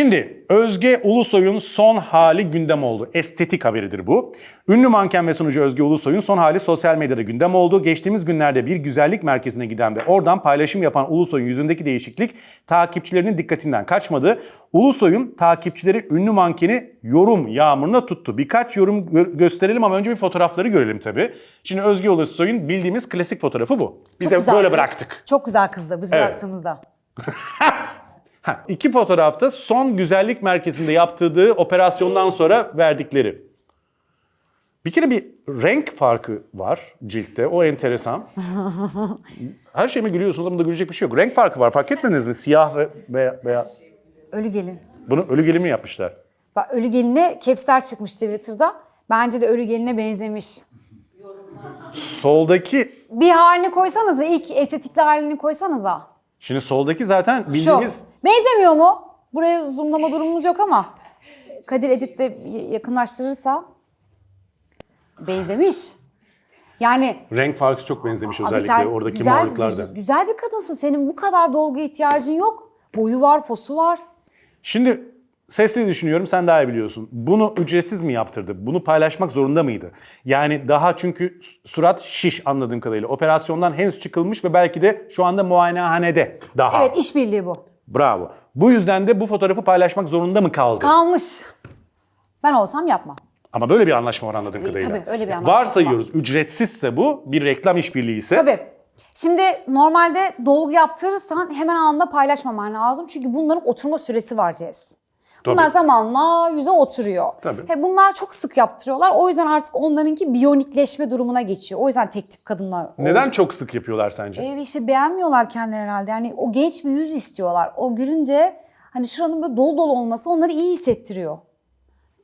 Şimdi Özge Ulusoy'un son hali gündem oldu. Estetik haberidir bu. Ünlü manken ve sunucu Özge Ulusoy'un son hali sosyal medyada gündem oldu. Geçtiğimiz günlerde bir güzellik merkezine giden ve oradan paylaşım yapan Ulusoy'un yüzündeki değişiklik takipçilerinin dikkatinden kaçmadı. Ulusoy'un takipçileri ünlü mankeni yorum yağmuruna tuttu. Birkaç yorum gö- gösterelim ama önce bir fotoğrafları görelim tabii. Şimdi Özge Ulusoy'un bildiğimiz klasik fotoğrafı bu. Biz Çok de güzel böyle kız. bıraktık. Çok güzel kızdı biz Evet. bıraktığımızda. Ha, iki fotoğrafta son güzellik merkezinde yaptırdığı operasyondan sonra verdikleri. Bir kere bir renk farkı var ciltte. O enteresan. Her şeyime gülüyorsunuz ama da gülecek bir şey yok. Renk farkı var. Fark etmediniz mi? Siyah ve veya, beyaz. Ölü gelin. Bunu ölü gelimi yapmışlar. Bak ölü geline capsler çıkmış Twitter'da. Bence de ölü geline benzemiş. Soldaki, Bir halini koysanıza ilk estetikli halini koysanıza. Şimdi soldaki zaten Şu. bildiğimiz... Benzemiyor mu? Buraya zoomlama durumumuz yok ama. Kadir editte yakınlaştırırsa. Benzemiş. Yani Renk farkı çok benzemiş özellikle sen oradaki güzel, morluklarda. güz- güzel bir kadınsın. Senin bu kadar dolgu ihtiyacın yok. Boyu var, posu var. Şimdi sesli düşünüyorum sen daha iyi biliyorsun. Bunu ücretsiz mi yaptırdı? Bunu paylaşmak zorunda mıydı? Yani daha çünkü surat şiş anladığım kadarıyla. Operasyondan henüz çıkılmış ve belki de şu anda muayenehanede daha. Evet işbirliği bu. Bravo. Bu yüzden de bu fotoğrafı paylaşmak zorunda mı kaldı? Kalmış. Ben olsam yapmam. Ama böyle bir anlaşma var anladığım kadarıyla. tabii, öyle bir anlaşması Varsayıyoruz ücretsizse bu bir reklam işbirliği ise. Tabii. Şimdi normalde dolgu yaptırırsan hemen anında paylaşmaman lazım. Çünkü bunların oturma süresi var Cez. Bunlar Tabii. zamanla yüze oturuyor. Tabii. He, bunlar çok sık yaptırıyorlar. O yüzden artık onlarınki biyonikleşme durumuna geçiyor. O yüzden tek tip kadınlar. Neden çok sık yapıyorlar sence? Ev işte beğenmiyorlar kendileri herhalde. Yani o genç bir yüz istiyorlar. O gülünce hani şuranın böyle dolu dolu olması onları iyi hissettiriyor.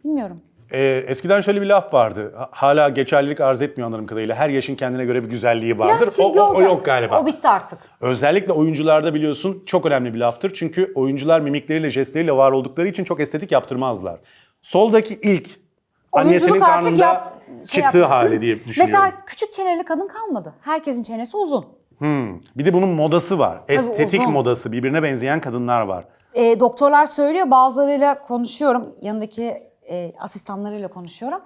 Bilmiyorum. Ee, eskiden şöyle bir laf vardı. Ha- Hala geçerlilik arz etmiyor anladığım kadarıyla. Her yaşın kendine göre bir güzelliği vardır. Biraz o, o- o yok galiba. O bitti artık. Özellikle oyuncularda biliyorsun çok önemli bir laftır. Çünkü oyuncular mimikleriyle, jestleriyle var oldukları için çok estetik yaptırmazlar. Soldaki ilk annesinin Oyunculuk karnında yap, şey çıktığı yapma. hali diye düşünüyorum. Mesela küçük çeneli kadın kalmadı. Herkesin çenesi uzun. Bir de bunun modası var. Estetik uzun. modası. Birbirine benzeyen kadınlar var. E, doktorlar söylüyor bazılarıyla konuşuyorum. Yanındaki e, asistanlarıyla konuşuyorum.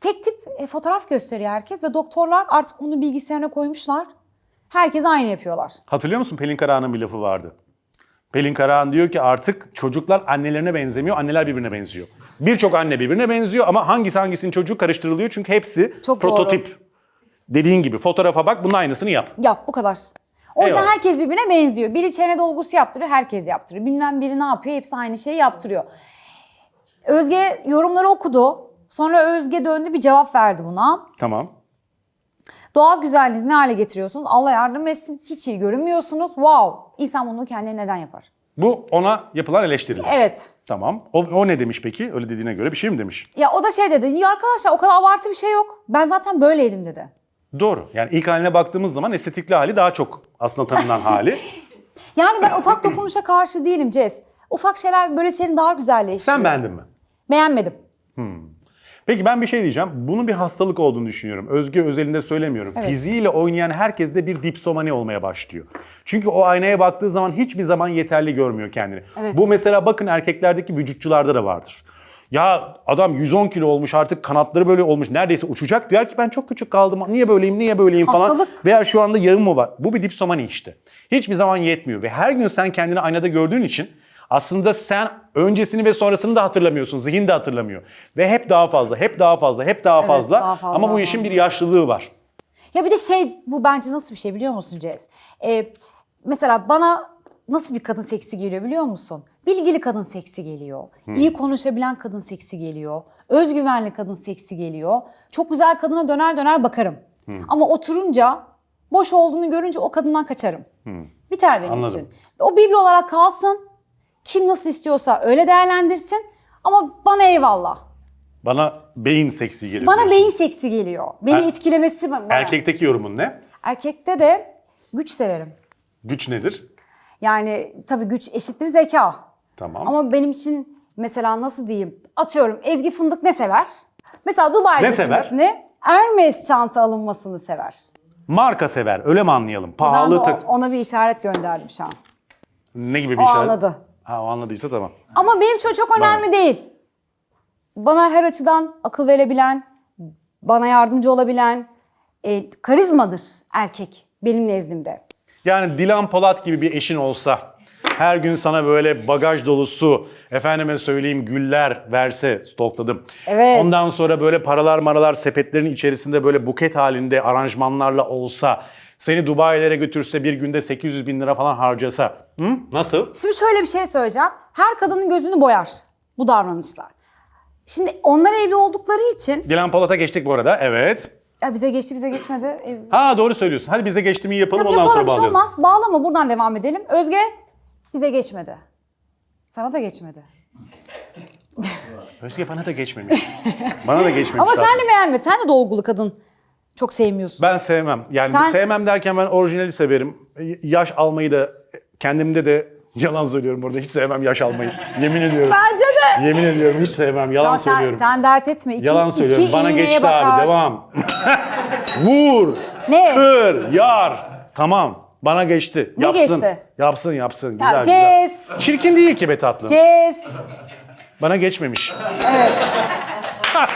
Tek tip e, fotoğraf gösteriyor herkes ve doktorlar artık onu bilgisayarına koymuşlar. Herkes aynı yapıyorlar. Hatırlıyor musun Pelin Karahan'ın bir lafı vardı. Pelin Karahan diyor ki artık çocuklar annelerine benzemiyor, anneler birbirine benziyor. Birçok anne birbirine benziyor ama hangisi hangisinin çocuğu karıştırılıyor çünkü hepsi Çok prototip. Dediğin gibi fotoğrafa bak bunun aynısını yap. Yap bu kadar. O yüzden Eyvallah. herkes birbirine benziyor. Biri çene dolgusu yaptırıyor, herkes yaptırıyor. Bilmem biri ne yapıyor, hepsi aynı şeyi yaptırıyor. Özge yorumları okudu. Sonra Özge döndü bir cevap verdi buna. Tamam. Doğal güzelliğinizi ne hale getiriyorsunuz? Allah yardım etsin. Hiç iyi görünmüyorsunuz. Wow. İnsan bunu kendine neden yapar? Bu ona yapılan eleştiriler. Evet. Tamam. O, o ne demiş peki? Öyle dediğine göre bir şey mi demiş? Ya o da şey dedi. Ya arkadaşlar o kadar abartı bir şey yok. Ben zaten böyleydim dedi. Doğru. Yani ilk haline baktığımız zaman estetikli hali daha çok aslında tanınan hali. Yani ben ufak dokunuşa karşı değilim Cez. Ufak şeyler böyle seni daha güzelleştiriyor. Sen beğendin mi? Beğenmedim. Peki ben bir şey diyeceğim. Bunun bir hastalık olduğunu düşünüyorum. Özge özelinde söylemiyorum. Fiziğiyle oynayan herkeste bir dipsomani olmaya başlıyor. Çünkü o aynaya baktığı zaman hiçbir zaman yeterli görmüyor kendini. Evet. Bu mesela bakın erkeklerdeki vücutçularda da vardır. Ya adam 110 kilo olmuş artık kanatları böyle olmuş neredeyse uçacak. Diyor ki ben çok küçük kaldım niye böyleyim niye böyleyim falan. Hastalık. Veya şu anda yağım mı var? Bu bir dipsomani işte. Hiçbir zaman yetmiyor ve her gün sen kendini aynada gördüğün için aslında sen öncesini ve sonrasını da hatırlamıyorsun. Zihin de hatırlamıyor. Ve hep daha fazla, hep daha fazla, hep daha Evet, fazla. daha fazla, Ama bu işin bir yaşlılığı var. Ya bir de şey bu bence nasıl bir şey biliyor musun Cez? Ee, mesela bana nasıl bir kadın seksi geliyor biliyor musun? Bilgili kadın seksi geliyor. İyi konuşabilen kadın seksi geliyor. Özgüvenli kadın seksi geliyor. Çok güzel kadına döner döner bakarım. Ama oturunca boş olduğunu görünce o kadından kaçarım. Biter benim Anladım. için. O biblo olarak kalsın. Kim nasıl istiyorsa öyle değerlendirsin. Ama bana eyvallah. Bana beyin seksi geliyor. Bana diyorsun. beyin seksi geliyor. Beni Er- etkilemesi bana. Erkekteki yorumun ne? Erkekte de güç severim. Güç nedir? Yani tabii güç eşittir zeka. Tamam. Ama benim için mesela nasıl diyeyim? Atıyorum Ezgi Fındık ne sever? Mesela Dubai Ne götürmesini, Hermes çanta alınmasını sever. Marka sever. Öyle mi anlayalım? Pahalı o- tak. ona bir işaret gönderdim şu an. Ne gibi bir O şey? anladı. Ha o anladıysa tamam. Ama benim için o çok önemli değil. Bana her açıdan akıl verebilen, bana yardımcı olabilen e, karizmadır erkek benim nezdimde. Yani Dilan Polat gibi bir eşin olsa her gün sana böyle bagaj dolusu efendime söyleyeyim güller verse stokladım. Evet. Ondan sonra böyle paralar maralar sepetlerin içerisinde böyle buket halinde aranjmanlarla olsa seni Dubai'lere götürse bir günde 800 bin lira falan harcasa. Hı? Nasıl? Şimdi şöyle bir şey söyleyeceğim. Her kadının gözünü boyar bu davranışlar. Şimdi onlar evli oldukları için Dilan Polat'a geçtik bu arada. Evet. ya bize geçti bize geçmedi. E, Ha doğru söylüyorsun. Hadi bize geçti mi yapalım Tabii ondan sonra şey bağlayalım. olmaz. Bağlama buradan devam edelim. Özge bize geçmedi. Sana da geçmedi. Özge bana da geçmemiş. bana da geçmemiş. Ama sen de beğenmedin. Sen de dolgulu kadın çok sevmiyorsun. Ben sevmem. Yani Sen- sevmem derken ben orijinali severim. Yaş almayı da kendimde de yalan söylüyorum burada. Hiç sevmem yaş almayı. Yemin ediyorum. Bence de. Yemin ediyorum hiç sevmem. Yalan sen, söylüyorum. sen dert etme. İki, Yalan söylüyorum. iki Bana iğneye geçti bakar. abi. Devam. Vur. Ne? Kır. Yar. Tamam. Bana geçti. Ne yapsın. geçti? Yapsın yapsın. Ya Güzel güzel. Cez. Çirkin değil ki be tatlım. Cez. Bana geçmemiş. Evet.